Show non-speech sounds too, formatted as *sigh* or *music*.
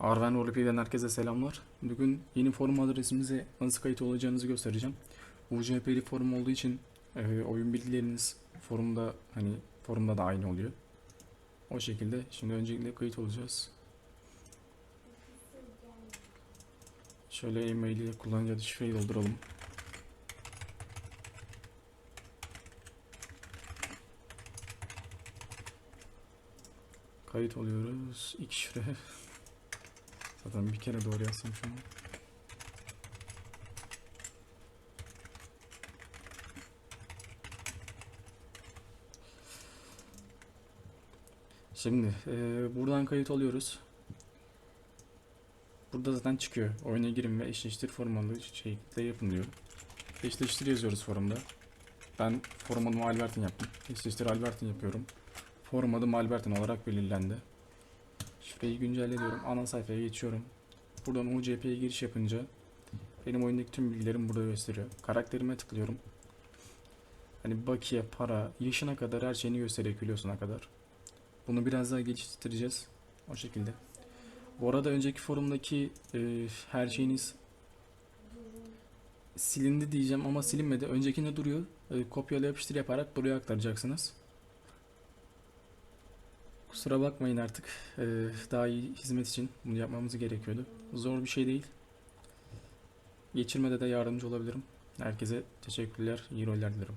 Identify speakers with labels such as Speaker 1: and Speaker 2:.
Speaker 1: Arven Roleplay'den herkese selamlar. Bugün yeni forum adresimize nasıl kayıt olacağınızı göstereceğim. UCP'li forum olduğu için e, oyun bilgileriniz forumda hani forumda da aynı oluyor. O şekilde şimdi öncelikle kayıt olacağız. Şöyle e-mail ile kullanıcı adı şifreyi dolduralım. Kayıt oluyoruz. İlk şifre. *laughs* Zaten bir kere doğru yazsam şunu. Şimdi eee, buradan kayıt oluyoruz. Burada zaten çıkıyor. Oyuna girin ve eşleştir formalı şekilde yapın diyor. Eşleştir yazıyoruz forumda. Ben forum adımı Albertin yaptım. Eşleştir Albertin yapıyorum. Forum adım Albertin olarak belirlendi. Şifreyi güncelle diyorum. Ana sayfaya geçiyorum. Buradan UCP'ye giriş yapınca benim oyundaki tüm bilgilerim burada gösteriyor. Karakterime tıklıyorum. Hani bakiye, para, yaşına kadar her şeyini gösteriyor kilosuna kadar. Bunu biraz daha geliştireceğiz. O şekilde. Bu arada önceki forumdaki e, her şeyiniz silindi diyeceğim ama silinmedi. Öncekinde duruyor. E, kopyala yapıştır yaparak buraya aktaracaksınız. Kusura bakmayın artık. Ee, daha iyi hizmet için bunu yapmamız gerekiyordu. Zor bir şey değil. Geçirmede de yardımcı olabilirim. Herkese teşekkürler. İyi roller dilerim.